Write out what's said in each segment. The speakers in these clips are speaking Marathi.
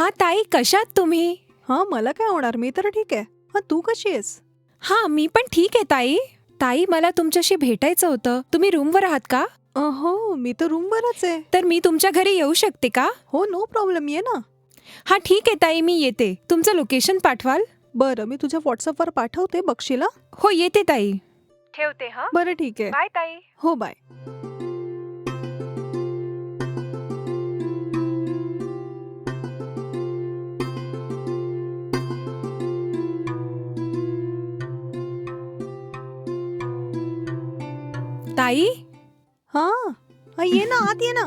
हा ताई कशात तुम्ही? हा मला काय होणार? मी तर ठीक आहे. हा तू कशी आहेस? हा मी पण ठीक आहे ताई. ताई मला तुमच्याशी भेटायचं होतं. तुम्ही रूमवर आहात का? अ, हो मी तर रूमवरच आहे. तर मी तुमच्या घरी येऊ शकते का? हो नो प्रॉब्लेम ये ना. हा ठीक आहे ताई मी येते. तुमचं लोकेशन पाठवाल? बरं मी तुझ्या व्हॉट्सअपवर पाठवते हा? हो येते ताई. ठेवते हा? बरं ठीक आहे. बाय ताई. हो बाय. ताई हा. हा ये ना आत ये ना.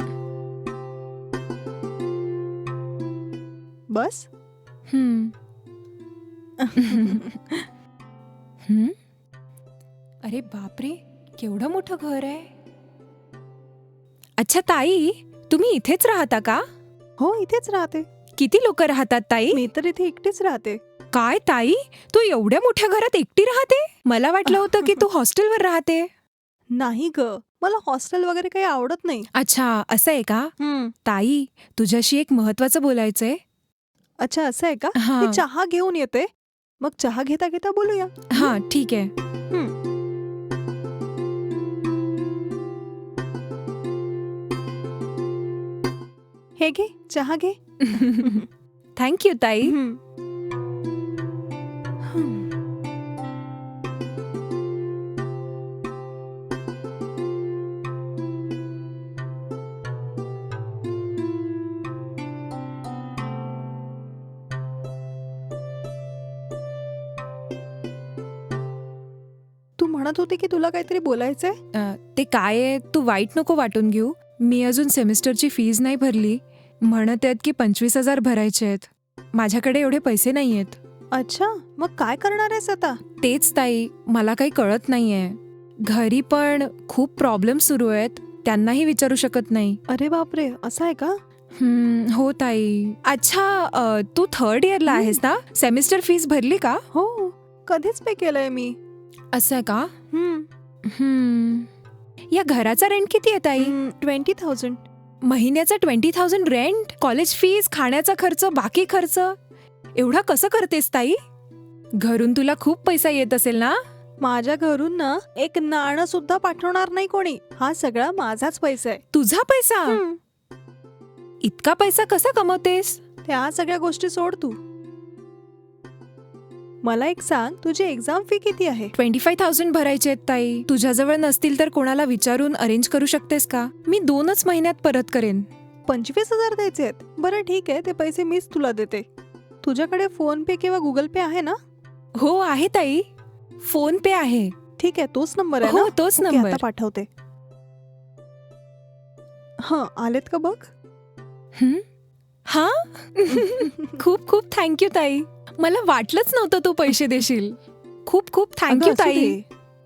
बस. हम्म. हम्म? अरे बापरे केवढं मोठं घर आहे. अच्छा ताई तुम्ही इथेच राहता का? हो इथेच राहते. किती लोक राहतात ताई? मी तर इथे एकटीच राहते. काय ताई? तू एवढ्या मोठ्या घरात एकटी राहते? मला वाटलं होतं की तू हॉस्टेलवर राहते. नाही ग. मला हॉस्टेल वगैरे काही आवडत नाही. अच्छा असं आहे का? ताई तुझ्याशी एक महत्वाचं बोलायचंय. अच्छा असं आहे का? हा. चहा घेऊन येते. मग चहा घेता घेता बोलूया. हा ठीक आहे. हे घे चहा घे. थँक्यू ताई. हम्म. म्हणत होती की तुला काहीतरी बोलायचंय? ते काय आहे? तू वाईट नको वाटून घेऊ. मी अजून सेमिस्टरची फीज नाही भरली. म्हणत आहेत की पंचवीस हजार भरायचे आहेत. माझ्याकडे एवढे पैसे नाही आहेत. अच्छा मग काय करणार आहेस आता? तेच ताई मला काही कळत नाहीये. घरी पण खूप प्रॉब्लेम सुरू आहेत. त्यांनाही विचारू शकत नाही. अरे बापरे असं आहे का? हम्म, हो ताई. अच्छा अ, तू थर्ड इयरला. आहेस ना? सेमिस्टर फीज भरली का? हो कधीच पे केलंय मी. असं का. या घराचा रेंट किती आहे ताई? ट्वेंटी थाउजंड महिन्याचा twenty thousand rent college fees खाण्याचा खर्च बाकी खर्च? एवढा कसं करतेस ताई? घरून तुला खूप पैसा येत असेल ना? माझ्या घरून ना एक नाणं सुद्धा पाठवणार नाही कोणी. हा सगळा माझाच पैसा आहे. तुझा पैसा. इतका पैसा कसा कमवतेस? त्या सगळ्या गोष्टी सोड तू. मला एक सांग तुझी एक्झाम फी किती आहे? ट्वेंटी फाय थाउजंड भरायचे आहेत ताई. तुझ्याजवळ नसतील तर कोणाला विचारून अरेंज करू शकतेस का? मी दोनच महिन्यात परत करेन. पंचवीस हजार द्यायचे आहेत. बरं ठीक आहे. ते पैसे मीच तुला देते. तुझ्याकडे फोन पे किंवा गुगल पे आहे ना? हो आहे ताई. फोन पे आहे. ठीक आहे तोच नंबर आहे ना? हो तोच ओके, नंबर. आता पाठवते. हा आलेत का बघ? हं? हा? खूप खूप थँक्यू ताई. मला वाटलंच नव्हतं तू पैसे देशील. खूप खूप अगं, थँक्यू असू ताई. दे.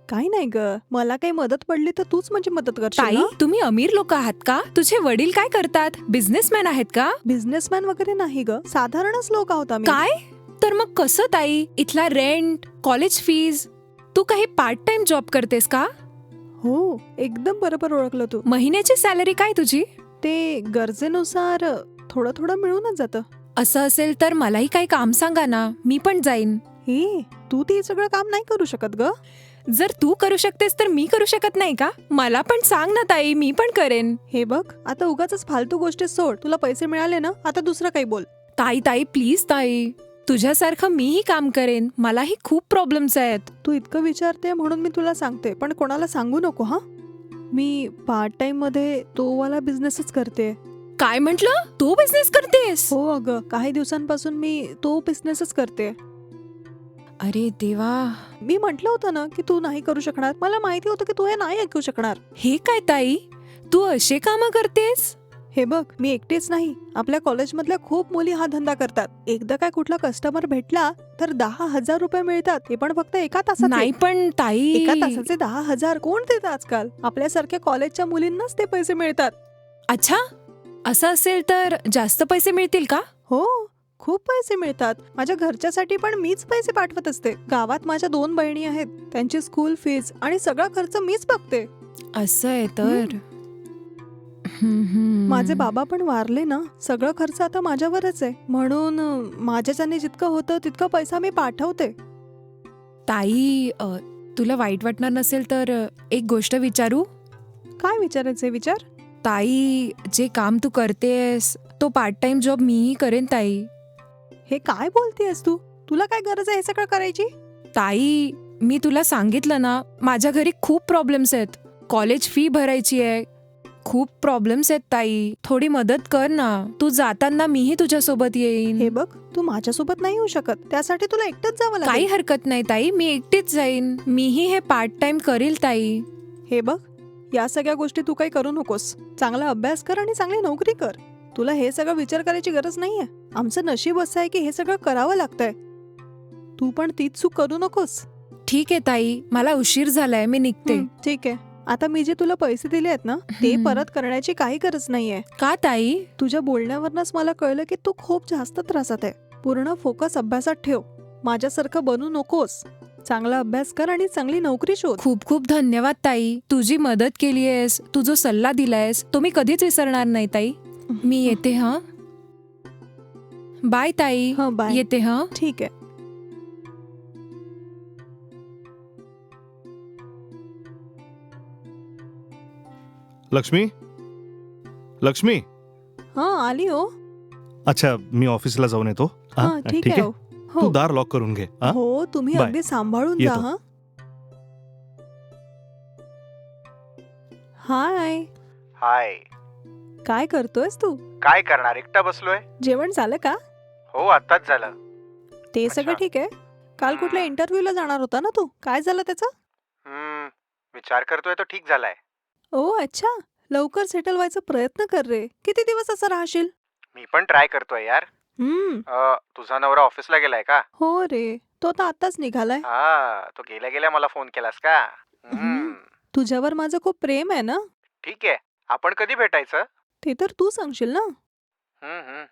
काही नाही ग. मला काही मदत पडली तर तूच म्हणजे मदत करशील ताई तुम्ही अमीर लोक आहात का? तुझे वडील काय करतात? बिझनेसमॅन आहेत का? बिझनेसमॅन वगैरे नाही ग. साधारणच लोक आहोत आम्ही. काय? तर मग कसं ताई? इथला रेंट कॉलेज फीज तू काही पार्ट टाइम जॉब करतेस का? हो एकदम बरोबर ओळखलं तू. महिन्याची सॅलरी काय तुझी? ते गरजेनुसार थोडं थोडं मिळूनच जातं. असं असेल तर मलाही काही काम सांगा ना. मी पण जाईन. हे तू ते सगळं काम नाही करू शकत ग? जर तू करू शकतेस तर मी करू शकत नाही का? मला पण सांग ना ताई मी पण करेन. हे बघ आता उगाच फालतू गोष्टी सोड. तुला पैसे मिळाले ना आता दुसरं काही बोल. ताई ताई प्लीज ताई. तुझ्यासारखं मीही काम करेन. मलाही खूप प्रॉब्लेम्स आहेत. तू इतकं विचारते म्हणून मी तुला सांगते पण कोणाला सांगू नको हा? मी पार्ट टाइममध्ये तो वाला बिझनेसच करते. काय म्हंटल? तू बिझनेस करतेस? हो अगं. काही दिवसांपासून मी तो बिझनेसच करते. अरे देवा. मी म्हटलं होतं ना की तू नाही करू शकणार. मला माहिती होतं की तू हे नाही ऐकू शकणार. हे काय ताई? तू असे काम करतेस? हे बघ मी एकटीच नाही. आपल्या कॉलेजमधल्या खूप मुली हा धंदा करतात. एकदा काय कुठला कस्टमर भेटला तर दहा हजार रुपये मिळतात. ते पण फक्त एका तासाचे. नाही पण ताई. एका तासाचे दहा हजार कोण देत आजकाल? आपल्यासारख्या कॉलेजच्या मुलींनाच ते पैसे मिळतात. अच्छा? असं असेल तर जास्त पैसे मिळतील का? हो खूप पैसे मिळतात. माझ्या घरच्यासाठी पण मीच पैसे पाठवत असते. गावात माझ्या दोन बहिणी आहेत. त्यांची स्कूल फीज आणि सगळा खर्च मीच बघते. असं आहे तर? हम्म, हम्म. माझे बाबा पण वारले ना. सगळं खर्च आता माझ्यावरच आहे. म्हणून अं, माझ्याच्याने जितकं होतं तितकं पैसा मी पाठवते. ताई अ, तुला वाईट वाटणार नसेल तर अ, एक गोष्ट विचारू? काय विचारायचे विचार? ताई जे काम तू करतेस तो पार्ट टाइम जॉब मीही करेन ताई. हे काय बोलतेस तू? तुला काय गरज आहे हे सगळं करायची? ताई मी तुला सांगितलं ना माझ्या घरी खूप प्रॉब्लेम्स आहेत. कॉलेज फी भरायची आहे. खूप प्रॉब्लेम्स आहेत ताई. थोडी मदत कर ना. तू जाताना मीही तुझ्यासोबत येईन. हे बघ तू माझ्यासोबत नाही येऊ शकत. त्यासाठी तुला एकटंच जावं काही लागेल हरकत नाही ताई. मी एकटीच जाईन. मीही हे पार्ट टाइम करील ताई. हे बघ या सगळ्या गोष्टी तू काही करू नकोस. चांगला अभ्यास कर आणि चांगली नोकरी कर. तुला हे सगळं विचार करायची गरज नाहीये. आमचं नशीब असं आहे की हे सगळं करावं लागतंय. तू पण तीच चूक करू नकोस. ठीक आहे ताई. मला उशीर झालाय. मी निघते. हं, ठीक आहे. आता मी जे तुला पैसे दिले आहेत ना ते हं. परत करण्याची काही गरज नाहीये. का ताई? तुझ्या बोलण्यावरनच मला कळलं की तू खूप जास्त त्रासात आहे. पूर्ण फोकस अभ्यासात ठेव. माझ्यासारखं बनू नकोस. चांगला अभ्यास कर आणि चांगली नोकरी शोध. खूप खूप धन्यवाद ताई. तुझी मदत केली आहेस. तू जो सल्ला दिलायस तो मी कधीच विसरणार नाही ताई. मी येते हा? बाय ताई. हं बाय. येते हा? ठीक आहे. लक्ष्मी? लक्ष्मी? हा आली हो. अच्छा मी ऑफिसला जाऊन येतो. हा, हा ठीक आहे. हो. तू हो. दार लॉक करून घे हा? हो तुम्ही बाय. अगदी सांभाळून जा येतो. हा. हाय. हाय. काय करतोयस तू? काय करणार? एकटा बसलोय? जेवण झालं का? हो आताच झालं. ते सगळं अच्छा. ठीक आहे. काल कुठल्या इंटरव्ह्यूला जाणार होता ना तू? काय झालं त्याचं? हम्म विचार करतोय तो ठीक झालाय. ओ अच्छा. लवकर सेटल व्हायचा प्रयत्न कर रे. किती दिवस असं राहशील? मी पण ट्राय करतोय यार. हम्म. अ, तुझा नवरा ऑफिसला गेलाय का? हो रे. तो तर आताच निघालाय. हा तो गेल्या गेल्या मला फोन केलास का? हम्म, तुझ्यावर माझं खूप प्रेम आहे ना? ठीक आहे. आपण कधी भेटायचं? ते तर तू सांगशील ना? हम्म, हम्म.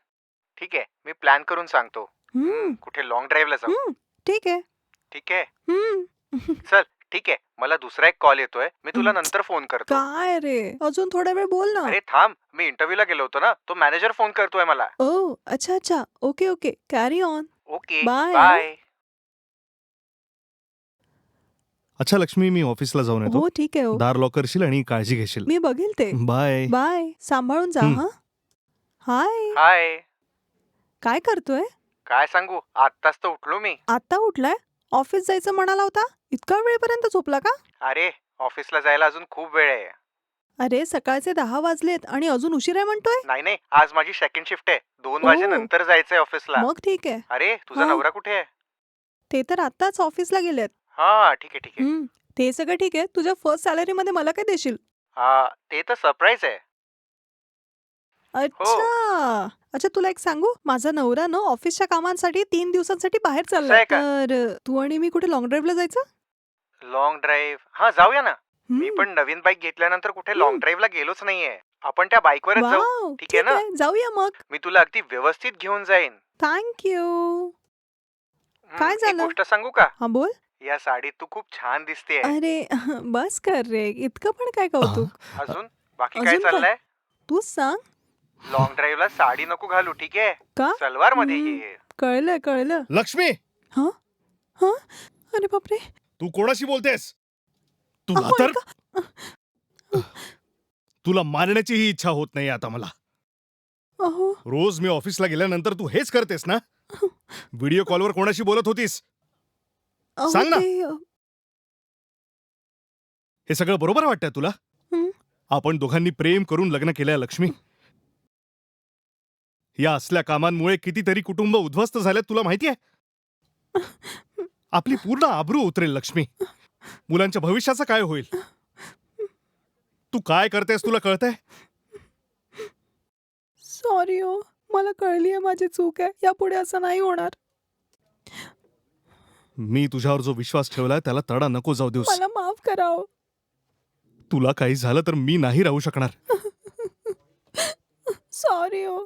ठीक आहे. मी प्लॅन करून सांगतो. हम्म. कुठे लॉंग ड्राईव्हला जाऊ? हम्म. ठीक आहे. ठीक आहे. हम्म. ठीक आहे मला दुसरा एक कॉल येतोय. मी तुला हम्म. नंतर फ़ोन करतो. काय रे? अजून थोडा वेळ बोल ना. अरे थांब मी इंटरव्ह्यूला गेलो होतो ना तो मॅनेजर फ़ोन करतोय मला. ओ अच्छा अच्छा. Okay okay carry on okay Bye. Bye अच्छा लक्ष्मी मी ऑफिसला जाऊन येतो. हो ठीक आहे हो. दार लॉक करशील आणि काळजी घेशील. मी बघेल ते. बाय बाय सांभाळून जा. हा. हाय हाय काय करतोय? काय सांगू? आत्ताच तर उठलो मी. आता उठलाय? ऑफिस जायचं म्हणाला होता? इतका वेळपर्यंत झोपला का? अरे ऑफिसला जायला अजून खूप वेळ आहे. अरे सकाळचे दहा वाजलेत आणि अजून उशीर आहे म्हणतोय? नाही नाही आज माझी सेकंड शिफ्ट आहे. दोन ओ. वाजेनंतर जायचंय ऑफिसला. मग ठीक आहे. अरे तुझा हा. नवरा कुठे आहे? ते तर आताच ऑफिसला गेलेत. हा ठीक आहे ठीक आहे. हम्म, ते सगळं ठीक आहे. तुझ्या फर्स्ट सॅलरी मध्ये मला काय देशील? हा ते तर सरप्राईज आहे. अच्छा. अच्छा तुला एक सांगू? माझा नवरा ना ऑफिसच्या कामांसाठी तीन दिवसांसाठी बाहेर असं चाललाय आहे का? तर तू आणि मी कुठे लॉंग ड्राईव्हला जायचं? लॉंग ड्राईव्ह हा जाऊया ना. मी पण नवीन बाईक घेतल्यानंतर कुठे. लॉंग ड्राईव्हला गेलोच नाहीये. आपण त्या बाईकवरच जाऊ. वाव, ठीक आहे ठीक ना? आहे. जाऊया मग. मी तुला अगदी व्यवस्थित घेऊन जाईन. थँक्यू हम्म, काय एक झालं? गोष्ट सांगू का? हा बोल. या साडीत तू खूप छान दिसते अरे बस कर रे. इतकं पण काय कौतुक? अजून? बाकी काय अजून काय? चाललंय? तूच सांग. लॉंग ड्राईव्हला साडी नको घालू ठीक आहे? का? सलवारमध्ये हम्म. ये. कळलं कळलं. लक्ष्मी! अरे बापरे! तू कोणाशी बोलतेस? तुला तर. तुला मारण्याची ही इच्छा होत नाही आता मला. अहो. रोज मी ऑफिसला गेल्यानंतर तू हेच करतेस ना? व्हिडिओ कॉलवर कोणाशी बोलत होतीस? अहो, सांग ना. ते, अ, हे सगळं बरोबर वाटतंय तुला? हं. आपण दोघांनी प्रेम करून लग्न केलंय लक्ष्मी. या असल्या कामांमुळे कितीतरी कुटुंब उद्ध्वस्त झालेत तुला माहितीये? आपली पूर्ण आबरू उतरेल लक्ष्मी. मुलांच्या भविष्याचं काय होईल? तू काय करतेस तुला कळतंय? सॉरी हो मला कळली आहे माझी चूक आहे यापुढे असं नाही होणार. मी तुझ्यावर जो विश्वास ठेवलाय त्याला तडा नको जाऊ देऊस. मला माफ करा हो. तुला काही झालं तर मी नाही राहू शकणार. सॉरी हो.